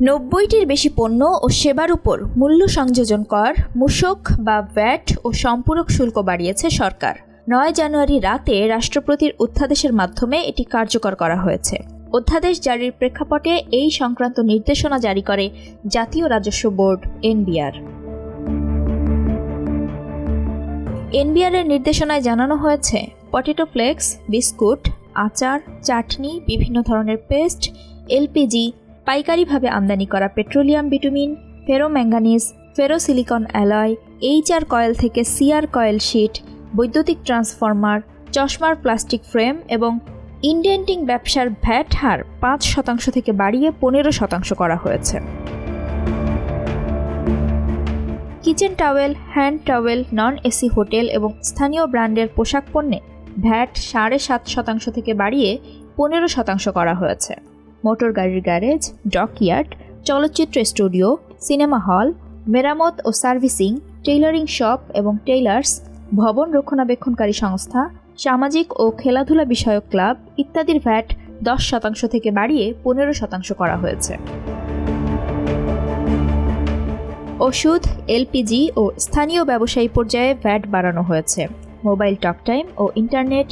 নব্বইটির বেশি পণ্য ও সেবার উপর মূল্য সংযোজন কর, মূসক বা ভ্যাট ও সম্পূরক শুল্ক বাড়িয়েছে সরকার। নয় জানুয়ারি রাতে রাষ্ট্রপতির অধ্যাদেশের মাধ্যমে এটি কার্যকর করা হয়েছে। অধ্যাদেশ জারির প্রেক্ষাপটে এই সংক্রান্ত নির্দেশনা জারি করে জাতীয় রাজস্ব বোর্ড, এনবিআর। এনবিআর এর নির্দেশনায় জানানো হয়েছে, পটেটো ফ্লেক্স, বিস্কুট, আচার, চাটনি, বিভিন্ন ধরনের পেস্ট, এলপিজি পাইকারিভাবে আমদানি করা petroleum, bitumen, ferromanganese, ferrosilicon alloy, HR coil থেকে সিআর কয়েল শিট, বৈদ্যুতিক ট্রান্সফরমার, চশমার প্লাস্টিক ফ্রেম এবং ইন্ডেন্টিং ব্যবসার ভ্যাট হার পাঁচ শতাংশ থেকে বাড়িয়ে পনেরো শতাংশ করা হয়েছে। Kitchen towel, hand towel, non AC hotel এবং স্থানীয় ব্র্যান্ডের পোশাক পণ্যে ভ্যাট সাড়ে সাত শতাংশ থেকে বাড়িয়ে পনেরো শতাংশ করা হয়েছে। মোটর গাড়ির গ্যারেজ, ডকইয়ার্ড, চলচ্চিত্র স্টুডিও, সিনেমা হল, মেরামত ও সার্ভিসিং, টেইলারিং শপ এবং টেইলার্স, ভবন রক্ষণাবেক্ষণকারী সংস্থা, সামাজিক ও খেলাধুলা বিষয়ক ক্লাব ইত্যাদির ভ্যাট দশ শতাংশ থেকে বাড়িয়ে পনেরো শতাংশ করা হয়েছে। ওষুধ, এলপিজি ও স্থানীয় ব্যবসায়ী পর্যায়ে ভ্যাট বাড়ানো হয়েছে। মোবাইল টক টাইম ও ইন্টারনেট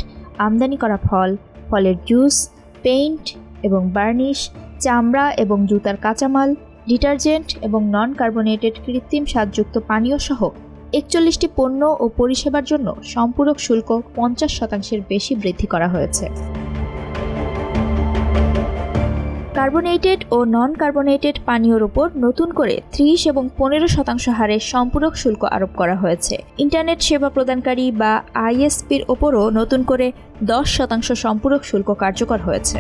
আমদানি করা ফল, ফলের জুস, পেইন্ট এবং বার্নিশ, চামড়া এবং জুতার কাঁচামাল, ডিটারজেন্ট এবং নন কার্বোনেটেড কৃত্রিম স্বাদযুক্ত পানীয় সহ একচল্লিশটি পণ্য ও পরিষেবার জন্য সম্পূরক শুল্ক পঞ্চাশ শতাংশের বেশি বৃদ্ধি করা হয়েছে। কার্বোনেটেড ও নন কার্বোনেটেড পানীয়র উপর নতুন করে ত্রিশ এবং পনেরো শতাংশ হারে সম্পূরক শুল্ক আরোপ করা হয়েছে। ইন্টারনেট সেবা প্রদানকারী বা আইএসপির ওপরও নতুন করে দশ শতাংশ সম্পূরক শুল্ক কার্যকর হয়েছে।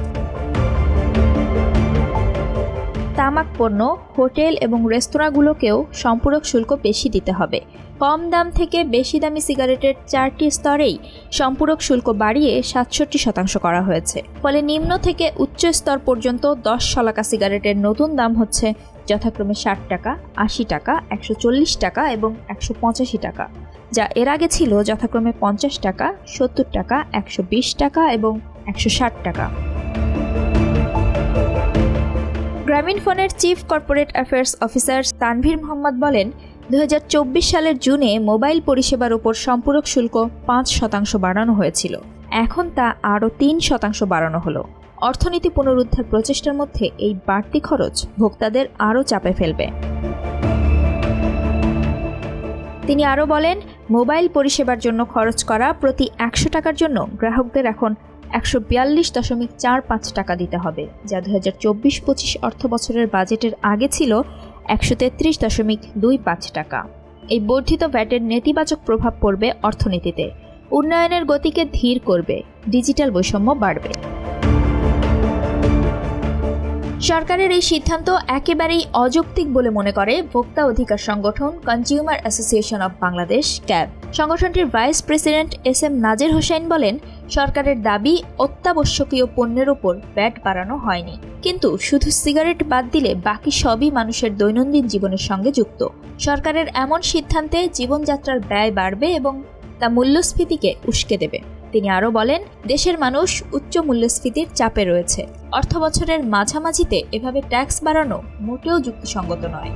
তামাক পণ্য, হোটেল এবং রেস্তোরাঁগুলোকেও সম্পূরক শুল্ক বেশি দিতে হবে। কম দাম থেকে বেশি দামি সিগারেটের চারটি স্তরেই সম্পূরক শুল্ক বাড়িয়ে সাতষট্টি শতাংশ করা হয়েছে। ফলে নিম্ন থেকে উচ্চ স্তর পর্যন্ত দশ শলাকা সিগারেটের নতুন দাম হচ্ছে যথাক্রমে ষাট টাকা, আশি টাকা, একশো চল্লিশ টাকা এবং একশো পঁচাশি টাকা, যা এর আগে ছিল যথাক্রমে পঞ্চাশ টাকা, সত্তর টাকা, একশো বিশ টাকা এবং একশো ষাট টাকা। গ্রামীণ ফোনের chief corporate affairs officer Tanvir Mohammad বলেন দুহাজার চব্বিশ সালের জুনে মোবাইল পরিষেবার উপর সম্পূরক শুল্ক পাঁচ শতাংশ বাড়ানো হয়েছিল। এখন তা আরও তিন শতাংশ বাড়ানো হলো। অর্থনীতি পুনরুদ্ধার প্রচেষ্টার মধ্যে এই বাড়তি খরচ ভোক্তাদের আরও চাপে ফেলবে। তিনি আরও বলেন, মোবাইল পরিষেবার জন্য খরচ করা প্রতি একশো টাকার জন্য গ্রাহকদের এখন একশো বিয়াল্লিশ দশমিক চার পাঁচ টাকা দিতে হবে, যা দু হাজার চব্বিশ পঁচিশ অর্থ বছরের বাজেটের আগে ছিল একশো তেত্রিশ দশমিক দুই পাঁচ টাকা। এই বর্ধিত ভ্যাটের নেতিবাচক প্রভাব পড়বে অর্থনীতিতে। উন্নয়নের গতিকে ধীর করবে, ডিজিটাল বৈষম্য বাড়বে। সরকারের এই সিদ্ধান্ত একেবারেই অযৌক্তিক বলে মনে করে ভোক্তা অধিকার সংগঠন consumer association of Bangladesh CAB সংগঠনটির vice president S M Nazir Hossain বলেন, সরকারের দাবি অত্যাবশ্যকীয় পণ্যের উপর ব্যাট বাড়ানো হয়নি। কিন্তু শুধু সিগারেট বাদ দিলে বাকি সবই মানুষের দৈনন্দিন জীবনের সঙ্গে যুক্ত। সরকারের এমন সিদ্ধান্তে জীবনযাত্রার ব্যয় বাড়বে এবং তা মূল্যস্ফীতিকে উস্কে দেবে। তিনি আরও বলেন, দেশের মানুষ উচ্চ মূল্যস্ফীতির চাপে রয়েছে। অর্থ বছরের মাঝামাঝিতে এভাবে ট্যাক্স বাড়ানো মোটেও যুক্তিসঙ্গত নয়।